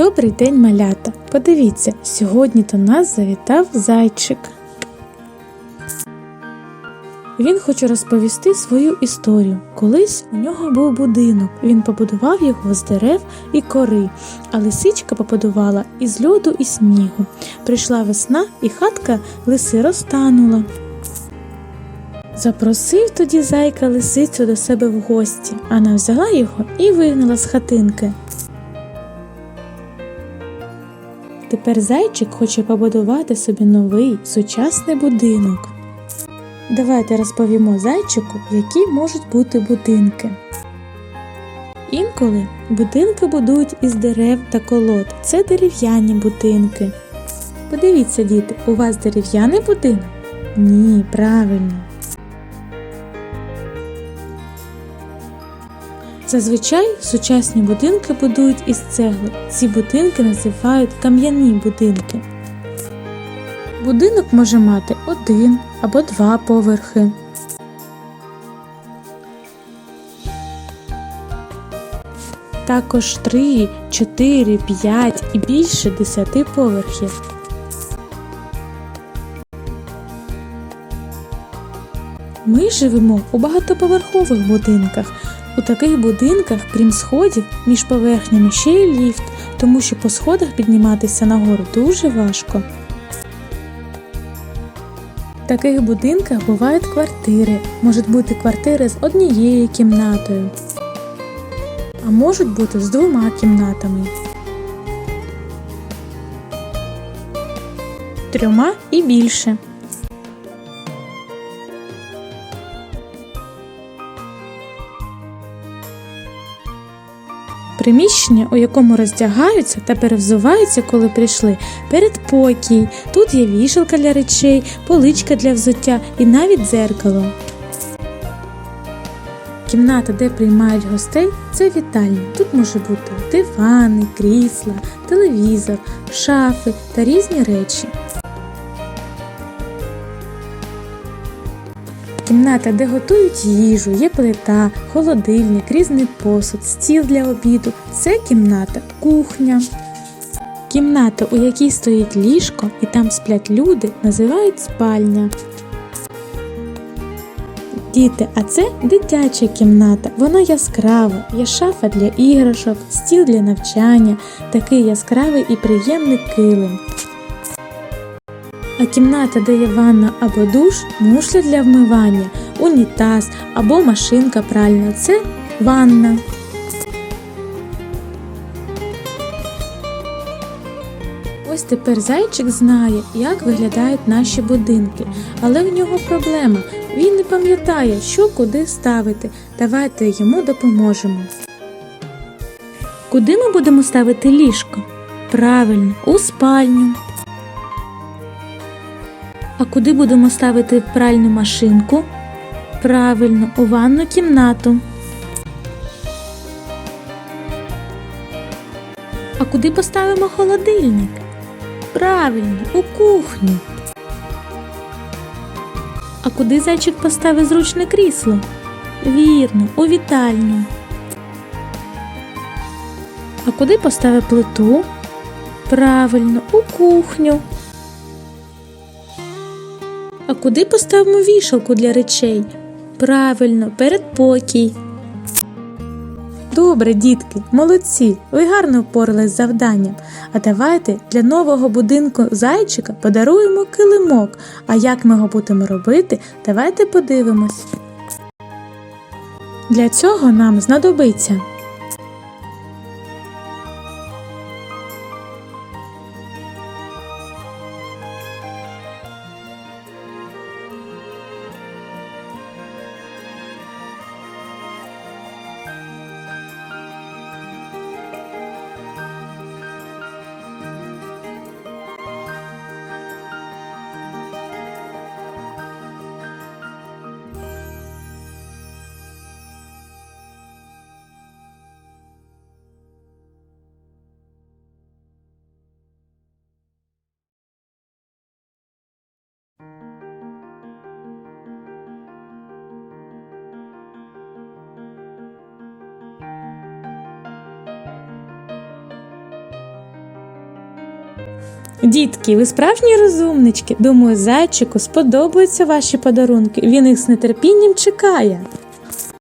Добрий день, малята! Подивіться, сьогодні до нас завітав зайчик. Він хоче розповісти свою історію. Колись у нього був будинок. Він побудував його з дерев і кори, а лисичка побудувала із льоду і снігу. Прийшла весна, і хатка лиси розтанула. Запросив тоді зайка лисицю до себе в гості. Вона взяла його і вигнала з хатинки. Тепер зайчик хоче побудувати собі новий сучасний будинок. Давайте розповімо зайчику, які можуть бути будинки. Інколи будинки будують із дерев та колод. Це дерев'яні будинки. Подивіться, діти, у вас дерев'яний будинок? Ні, правильно. Зазвичай сучасні будинки будують із цегли. Ці будинки називають кам'яні будинки. Будинок може мати один або два поверхи. Також 3, 4, 5 і більше 10 поверхів. Ми живемо у багатоповерхових будинках. У таких будинках, крім сходів, між поверхнями ще й ліфт, тому що по сходах підніматися нагору дуже важко. В таких будинках бувають квартири. Можуть бути квартири з однією кімнатою, а можуть бути з двома кімнатами, трьома і більше. Приміщення, у якому роздягаються та перевзуваються, коли прийшли, передпокій. Тут є вішалка для речей, поличка для взуття і навіть дзеркало. Кімната, де приймають гостей, це вітальня. Тут може бути дивани, крісла, телевізор, шафи та різні речі. Кімната, де готують їжу, є плита, холодильник, різний посуд, стіл для обіду. Це кімната кухня. Кімната, у якій стоїть ліжко і там сплять люди, називають спальня. Діти, а це дитяча кімната. Вона яскрава, є шафа для іграшок, стіл для навчання, такий яскравий і приємний килим. А кімната, де є ванна або душ, мушля для вмивання, унітаз або машинка пральна це ванна. Ось тепер зайчик знає, як виглядають наші будинки, але в нього проблема. Він не пам'ятає, що куди ставити. Давайте йому допоможемо. Куди ми будемо ставити ліжко? Правильно, у спальню. А куди будемо ставити пральну машинку? Правильно, у ванну кімнату. А куди поставимо холодильник? Правильно, у кухню. А куди зайчик поставить зручне крісло? Вірно, у вітальню. А куди поставить плиту? Правильно, у кухню. А куди поставимо вішалку для речей? Правильно, передпокій. Добре, дітки, молодці, ви гарно впорались з завданням. А давайте для нового будинку зайчика подаруємо килимок. А як ми його будемо робити, давайте подивимось. Для цього нам знадобиться Дітки, ви справжні розумнички. Думаю, зайчику сподобаються ваші подарунки. Він їх з нетерпінням чекає.